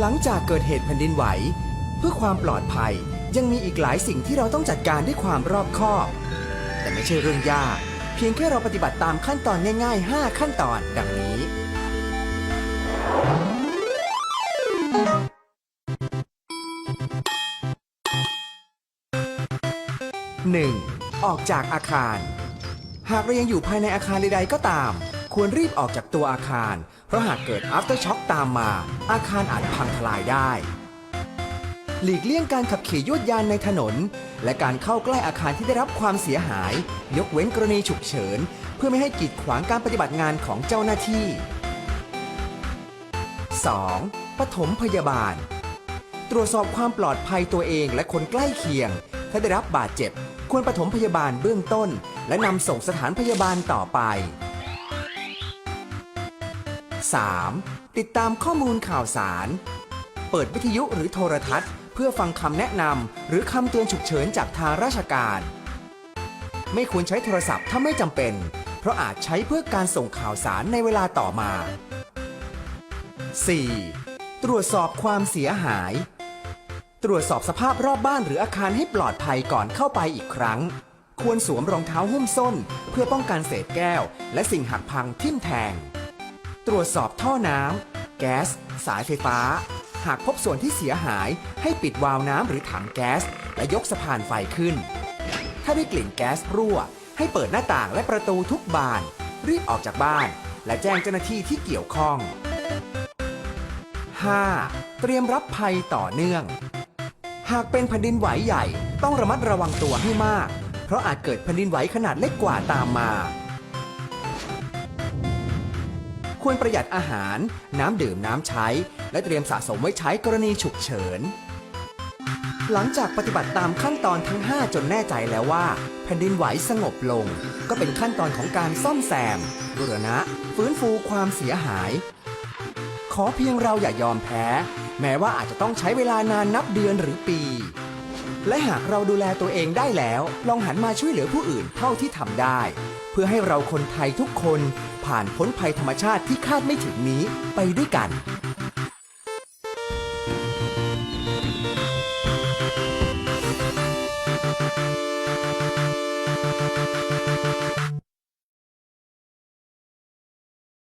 หลังจากเกิดเหตุแผ่นดินไหว เพื่อความปลอดภัยยังมีอีกหลายสิ่งที่เราต้องจัดการด้วยความรอบคอบ แต่ไม่ใช่เรื่องยาก เพียงแค่เราปฏิบัติตามขั้นตอนง่าย ๆ 5 ขั้นตอนดังนี้ 1. ออกจากอาคาร หากเรายังอยู่ภายในอาคารใดๆก็ตาม ควรรีบออกจากตัวอาคาร เพราะหากเกิด after shock ตามมา อาคารอาจพังทลายได้ หลีกเลี่ยงการขับขี่ยวดยานในถนน และการเข้าใกล้อาคารที่ได้รับความเสียหาย ยกเว้นกรณีฉุกเฉิน เพื่อไม่ให้กีดขวางการปฏิบัติงานของเจ้าหน้าที่ 2. ปฐมพยาบาล ตรวจสอบความปลอดภัยตัวเองและคนใกล้เคียง ถ้าได้รับบาดเจ็บ ควรปฐมพยาบาลเบื้องต้น และนำส่งสถานพยาบาลต่อไป 3. ติดตามข้อมูลข่าวสาร เปิดวิทยุหรือโทรทัศน์ เพื่อฟังคำแนะนำหรือคำเตือนฉุกเฉินจากทางราชการ ไม่ควรใช้โทรศัพท์ถ้าไม่จำเป็น เพราะอาจใช้เพื่อการส่งข่าวสารในเวลาต่อมา 4. ตรวจสอบความเสียหาย ตรวจสอบสภาพรอบบ้านหรืออาคารให้ปลอดภัยก่อนเข้าไปอีกครั้ง ควรสวมรองเท้าหุ้มส้น เพื่อป้องกันเศษแก้ว และสิ่งหักพังทิ่มแทง ตรวจสอบท่อน้ำแก๊ส สายไฟฟ้า หากพบส่วนที่เสียหายให้ปิดวาล์วน้ำหรือถังแก๊ส และยกสะพานไฟขึ้น ถ้าได้กลิ่นแก๊สรั่ว ให้เปิดหน้าต่างและประตูทุกบาน รีบออกจากบ้าน และแจ้งเจ้าหน้าที่ที่เกี่ยวข้อง 5. เตรียมรับภัยต่อเนื่อง หากเป็นแผ่นดินไหวใหญ่ ต้องระมัดระวังตัวให้มาก เพราะอาจเกิดแผ่นดินไหวขนาดเล็กกว่าตามมา ควรประหยัดอาหาร น้ำดื่มน้ำใช้ และเตรียมสะสมไว้ใช้กรณีฉุกเฉิน หลังจากปฏิบัติตามขั้นตอนทั้ง 5 จนแน่ใจแล้วว่า แผ่นดินไหวสงบลง ก็เป็นขั้นตอนของการซ่อมแซมบูรณะ ฟื้นฟูความเสียหาย ขอเพียงเราอย่ายอมแพ้ แม้ว่าอาจจะต้องใช้เวลานานนับเดือนหรือปี และหากเราดูแลตัวเองได้แล้ว ลองหันมาช่วยเหลือผู้อื่นเท่าที่ทำได้ เพื่อให้เราคนไทยทุกคนผ่านพ้นภัยธรรมชาติที่คาดไม่ถึงนี้ไปด้วยกัน